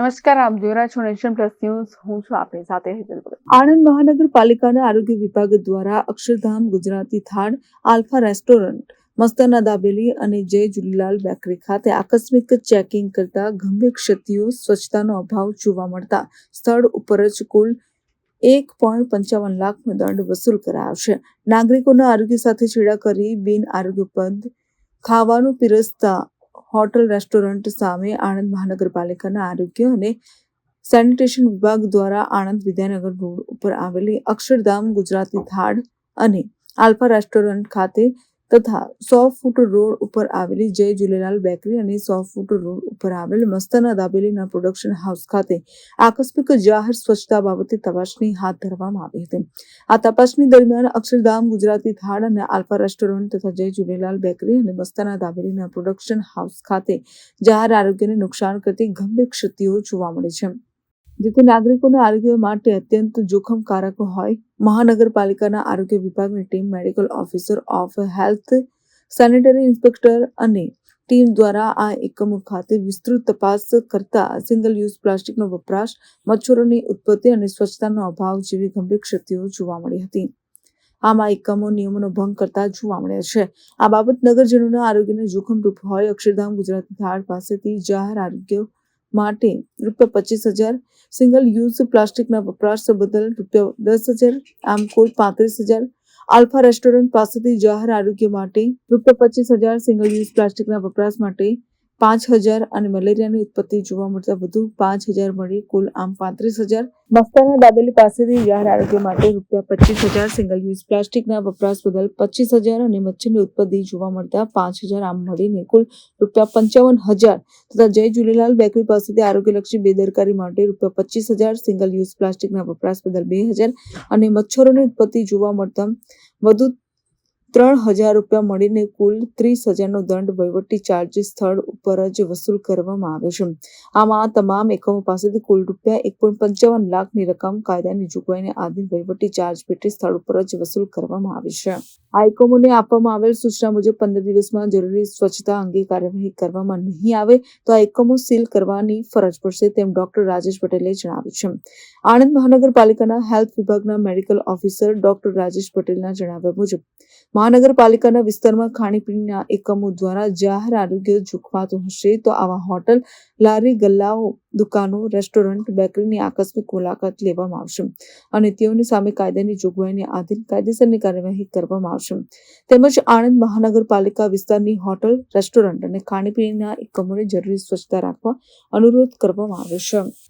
નમસ્કાર, આપ જોઈ રહ્યા છો નેશન પ્લસ ન્યૂઝ હું છું આપની સાથે હેતલ. આણંદ મહાનગરપાલિકાના આરોગ્ય વિભાગ દ્વારા અક્ષરધામ ગુજરાતી થાળ આલ્ફા રેસ્ટોરન્ટ, મસ્તના દાબેલી અને જય જુલીલાલ બેકરી ખાતે આકસ્મિક ચેકિંગ કરતા ગંભીર ક્ષતિઓ, સ્વચ્છતાનો અભાવ જોવા મળતા સ્થળ ઉપર જ કુલ એક પોઈન્ટ પંચાવન લાખનો દંડ વસૂલ કરાયો છે નાગરિકોના આરોગ્ય સાથે છેડા કરી બિન આરોગ્યપદ ખાવાનું પીરસતા હોટલ, રેસ્ટોરન્ટ, સામે આણંદ મહાનગરપાલિકાના આરોગ્ય અને સેનિટેશન વિભાગ દ્વારા આણંદ વિદ્યાનગર રોડ ઉપર આવેલી અક્ષરધામ ગુજરાતી થાળ અને આલ્ફા રેસ્ટોરન્ટ ખાતે તથા સો ફૂટ રોડ ઉપર આવેલી જય ઝૂલેલાલ બેકરી અને સો ફૂટ રોડ ઉપર આવેલ મસ્તાના દાબેલીના પ્રોડક્શન હાઉસ ખાતે આકસ્મિક જાહેર સ્વચ્છતા બાબતે તપાસણી હાથ ધરવામાં આવી હતી. આ તપાસણી દરમિયાન અક્ષરધામ, ગુજરાતી થાળ અને આલ્ફા રેસ્ટોરન્ટ તથા જય ઝૂલેલાલ બેકરી અને મસ્તાના દાબેલીના પ્રોડક્શન હાઉસ ખાતે જાહેર આરોગ્યને નુકસાન કરતી ગંભીર ક્ષતિઓ જોવા મળી છે. જેથી નાગરિકોના આરોગ્ય માટે અત્યંત જોખમકારક હોય. મહાનગરપાલિકાના આરોગ્ય વિભાગની team, medical officer of health, sanitary inspector અને ટીમ દ્વારા આ એકમો ખાતે વિસ્તૃત તપાસ કરતા સિંગલ યુઝ પ્લાસ્ટિકનો વપરાશ, મચ્છરોની ઉત્પત્તિ અને સ્વચ્છતાનો અભાવ જેવી ગંભીર ક્ષતિઓ જોવા મળી હતી. આમાં એકમો નિયમોનો ભંગ કરતા જોવા મળ્યા છે. આ બાબત નગરજનોના આરોગ્યને જોખમરૂપ હોય. અક્ષરધામ ગુજરાત થાળ પાસેથી જાહેર આરોગ્ય માટે રૂપિયા પચીસ હજાર સિંગલ યુઝ પ્લાસ્ટિકના વપરાશ બદલ રૂપિયા દસ હજાર, આમ કુલ પાંત્રીસ હજાર. આલ્ફા રેસ્ટોરન્ટ પાસેથી જાહેર આરોગ્ય માટે રૂપિયા પચીસ હજાર સિંગલ યુઝ પ્લાસ્ટિકના વપરાશ માટે પાંચ હજાર અને મલેરિયાની ઉત્પત્તિ જોવા મળતા વધુ પાંચ હજાર મળી. કુલ આમ પાંત્રીસ હજાર. મસ્તાના દાબેલી પાસેથી જાહેર આરોગ્ય માટે રૂપિયા પચીસ હજાર સિંગલ યુઝ પ્લાસ્ટિકના વપરાશ બદલ પચીસ હજાર અને મચ્છરની ઉત્પત્તિ જોવા મળતા પાંચ હજાર આમ મળીને કુલ રૂપિયા પંચાવન હજાર તથા જય ઝૂલેલાલ બેકરી પાસેથી આરોગ્યલક્ષી બેદરકારી માટે રૂપિયા પચીસ હજાર સિંગલ યુઝ પ્લાસ્ટિકના વપરાશ બદલ બે હજાર અને મચ્છરોની ઉત્પત્તિ જોવા મળતા વધુ ત્રણ હજાર રૂપિયા મળીને કુલ ત્રીસ હજારનો દંડ વહીવટી ચાર્જીસ સ્થળ ઉપર જ વસૂલ કરવામાં આવ્યો છે. આમાં તમામ એકમો પાસેથી કુલ રૂપિયા એક પોઈન્ટ પંચાવન લાખની રકમ કાયદાની જોગવાઈને આધીન વહીવટી ચાર્જ પેટે સ્થળ ઉપર જ વસૂલ કરવામાં આવી છે. આ એકમોને આપવામાં આવેલ સૂચના મુજબ પંદર દિવસમાં જરૂરી સ્વચ્છતા અંગે કાર્યવાહી કરવામાં નહીં આવે તો આ એકમો સીલ કરવાની ફરજ પડશે તેમ ડોક્ટર રાજેશ પટેલે જણાવ્યું છે. આણંદ મહાનગરપાલિકાના હેલ્થ વિભાગના મેડિકલ ઓફિસર ડોક્ટર રાજેશ પટેલના જણાવ્યા મુજબ, મહાનગરપાલિકાના વિસ્તારમાં ખાણીપીણીના એકમો દ્વારા જાહેર આરોગ્ય જોખમાતું હશે તો આવા હોટલ, લારી, ગલ્લાઓ, દુકાનો, રેસ્ટોરન્ટ, બેકરીની આકસ્મિક મુલાકાત લેવામાં આવશે અને તેઓની સામે કાયદાની જોગવાઈને આધીન કાયદેસરની કાર્યવાહી કરવામાં આવશે. તેમજ આણંદ મહાનગરપાલિકા વિસ્તારની હોટલ, રેસ્ટોરન્ટ અને ખાણીપીણીના એકમોને જરૂરી સ્વચ્છતા રાખવા અનુરોધ કરવામાં આવ્યો છે.